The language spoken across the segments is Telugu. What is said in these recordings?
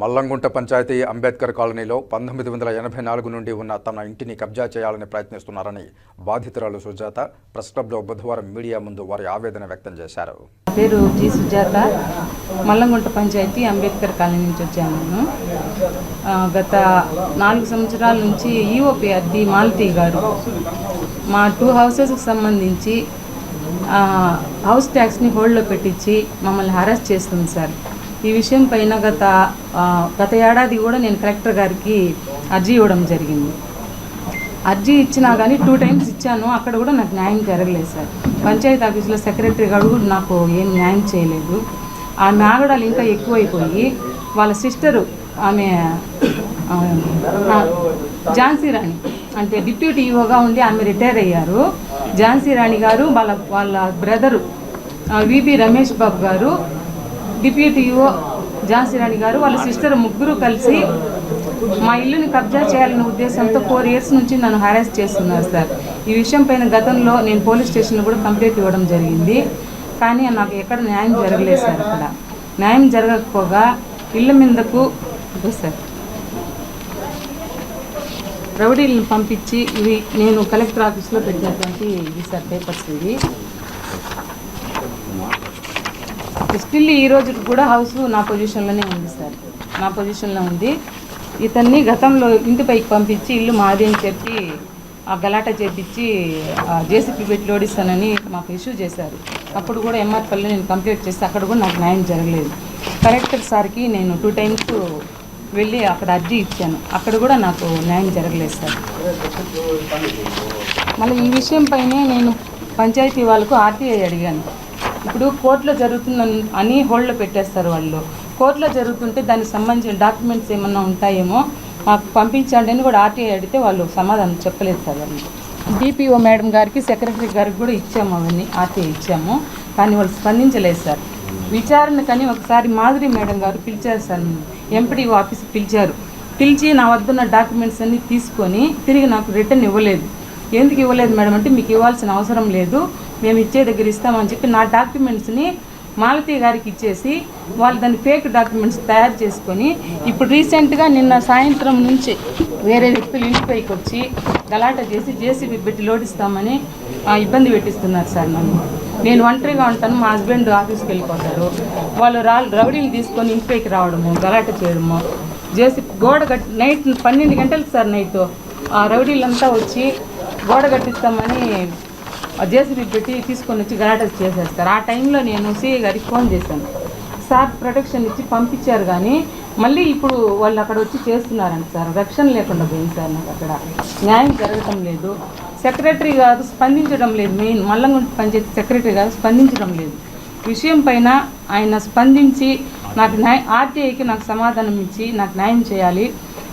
మల్లంగుంట పంచాయతీ అంబేద్కర్ కాలనీలో పంతొమ్మిది వందల ఎనభై నాలుగు నుండి ఉన్న తన ఇంటిని కబ్జా చేయాలని ప్రయత్నిస్తున్నారని బాధితురాలు సుజాత ప్రెస్ క్లబ్లో బుధవారం మీడియా ముందు వారి ఆవేదన వ్యక్తం చేశారు. పేరు జి సుజాత. మల్లంగుంట పంచాయతీ అంబేద్కర్ కాలనీ నుంచి వచ్చాను నేను. గత నాలుగు సంవత్సరాల నుంచి ఈఓపి అద్ది మాలతి గారు. మా టూ హౌసెస్కి సంబంధించి హౌస్ ట్యాక్స్ని హోల్డ్లో పెట్టించి మమ్మల్ని హరాస్ చేస్తుంది సార్. ఈ విషయం పైన గత గత ఏడాది కూడా నేను కలెక్టర్ గారికి అర్జీ ఇవ్వడం జరిగింది. అర్జీ ఇచ్చినా కానీ టూ టైమ్స్ ఇచ్చాను. అక్కడ కూడా నాకు న్యాయం జరగలేదు సార్. పంచాయతీ ఆఫీసులో సెక్రటరీ గారు కూడా నాకు ఏం న్యాయం చేయలేదు. ఆ నాగడాలు ఇంకా ఎక్కువైపోయి వాళ్ళ సిస్టరు ఆమె ఝాన్సీ రాణి అంటే డిప్యూటీ ఈఓగా ఉండి ఆమె రిటైర్ అయ్యారు. ఝాన్సీ రాణి గారు వాళ్ళ వాళ్ళ బ్రదరు విబి రమేష్ బాబు గారు డిప్యూటీ ఈఓ ఝాన్సీ గారు వాళ్ళ సిస్టర్ ముగ్గురు కలిసి మా ఇల్లుని కబ్జా చేయాలనే ఉద్దేశంతో ఫోర్ ఇయర్స్ నుంచి నన్ను హరాస్ చేస్తున్నారు సార్. ఈ విషయం పైన గతంలో నేను పోలీస్ స్టేషన్లో కూడా కంప్లైంట్ ఇవ్వడం జరిగింది. కానీ నాకు ఎక్కడ న్యాయం జరగలేదు సార్ అక్కడ. న్యాయం జరగకపోగా ఇళ్ళ మీదకు సార్. రౌడీలను పంపించి ఇవి నేను కలెక్టర్ ఆఫీస్లో పెట్టినటువంటి ఇది సార్ పేపర్స్ ఇవి. స్టిల్ ఈ రోజు కూడా హౌస్ నా పొజిషన్లోనే ఉంది సార్ నా పొజిషన్లో ఉంది. ఇతన్ని గతంలో ఇంటిపైకి పంపించి ఇల్లు మాది అని చెప్పి ఆ గలాట చేపించి జేసీపీ పెట్టి లోడిస్తానని మాకు ఇష్యూ చేశారు. అప్పుడు కూడా ఎంఆర్పల్లి నేను కంప్లీట్ చేస్తే అక్కడ కూడా నాకు న్యాయం జరగలేదు. కలెక్టర్ సార్కి నేను టూ టైమ్స్ వెళ్ళి అక్కడ అర్జీ ఇచ్చాను. అక్కడ కూడా నాకు న్యాయం జరగలేదు సార్ మళ్ళీ ఈ విషయం పైనే నేను పంచాయతీ వాళ్ళకు ఆర్టీఐ అడిగాను. ఇప్పుడు కోర్టులో జరుగుతున్న అని హోల్డ్లో పెట్టేస్తారు వాళ్ళు. కోర్టులో జరుగుతుంటే దానికి సంబంధించిన డాక్యుమెంట్స్ ఏమన్నా ఉంటాయేమో మాకు పంపించండి అని కూడా ఆర్టీఐ అడిగితే వాళ్ళు సమాధానం చెప్పలేదు సార్ వాళ్ళు. డిపిఓ మేడం గారికి సెక్రటరీ గారికి కూడా ఇచ్చాము అవన్నీ ఆర్టీఐ ఇచ్చాము. కానీ వాళ్ళు స్పందించలేదు సార్. విచారణ కానీ ఒకసారి మాధురి మేడం గారు పిలిచారు సార్. ఎంపీడీఓ ఆఫీస్కి పిలిచారు. పిలిచి నా వద్దున్న డాక్యుమెంట్స్ అన్నీ తీసుకొని తిరిగి నాకు రిటర్న్ ఇవ్వలేదు. ఎందుకు ఇవ్వలేదు మేడం అంటే మీకు ఇవ్వాల్సిన అవసరం లేదు. మేము ఇచ్చే దగ్గర ఇస్తామని చెప్పి నా డాక్యుమెంట్స్ని మాలతి గారికి ఇచ్చేసి వాళ్ళు దాన్ని ఫేక్ డాక్యుమెంట్స్ తయారు చేసుకొని ఇప్పుడు రీసెంట్గా నిన్న సాయంత్రం నుంచి వేరే వ్యక్తులు ఇంటిపైకి వచ్చి గలాట చేసి జేసీబీ పెట్టి లోడిస్తామని ఇబ్బంది పెట్టిస్తున్నారు సార్ నన్ను. నేను ఒంటరిగా ఉంటాను మా హస్బెండ్ ఆఫీస్కి వెళ్ళిపోతారు. వాళ్ళు రా రౌడీలు తీసుకొని ఇంటిపైకి రావడము గలాట చేయడము. జేసీ గోడ కట్టి నైట్ పన్నెండు గంటలకు సార్ నైట్ ఆ రౌడీలంతా వచ్చి గోడ కట్టిస్తామని జేసీబీ పెట్టి తీసుకొని వచ్చి గలాట చేసేస్తారు ఆ టైంలో నేను సిఐ గారికి ఫోన్ చేశాను. సార్ ప్రొటెక్షన్ ఇచ్చి పంపించారు కానీ మళ్ళీ ఇప్పుడు వాళ్ళు అక్కడ వచ్చి చేస్తున్నారంట సార్. రక్షణ లేకుండా పోయింది సార్ నాకు అక్కడ. న్యాయం జరగటం లేదు. సెక్రటరీ గారు స్పందించడం లేదు. మెయిన్ మల్లంగుంట పంచాయతీ సెక్రటరీ గారు స్పందించడం లేదు. విషయం పైన ఆయన స్పందించి నాకు న్యాయ ఆర్టీఐకి నాకు సమాధానం ఇచ్చి నాకు న్యాయం చేయాలి.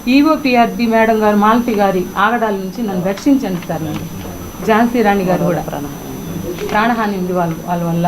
ఈఓపిఆర్డి మేడం గారు మాలతి గారి ఆగడాల నుంచి నన్ను రక్షించండి సార్ నన్ను. ఝాన్సీ రాణి గారు కూడా. ప్రాణహాని ఉంది వాళ్ళ వాళ్ళ వల్ల.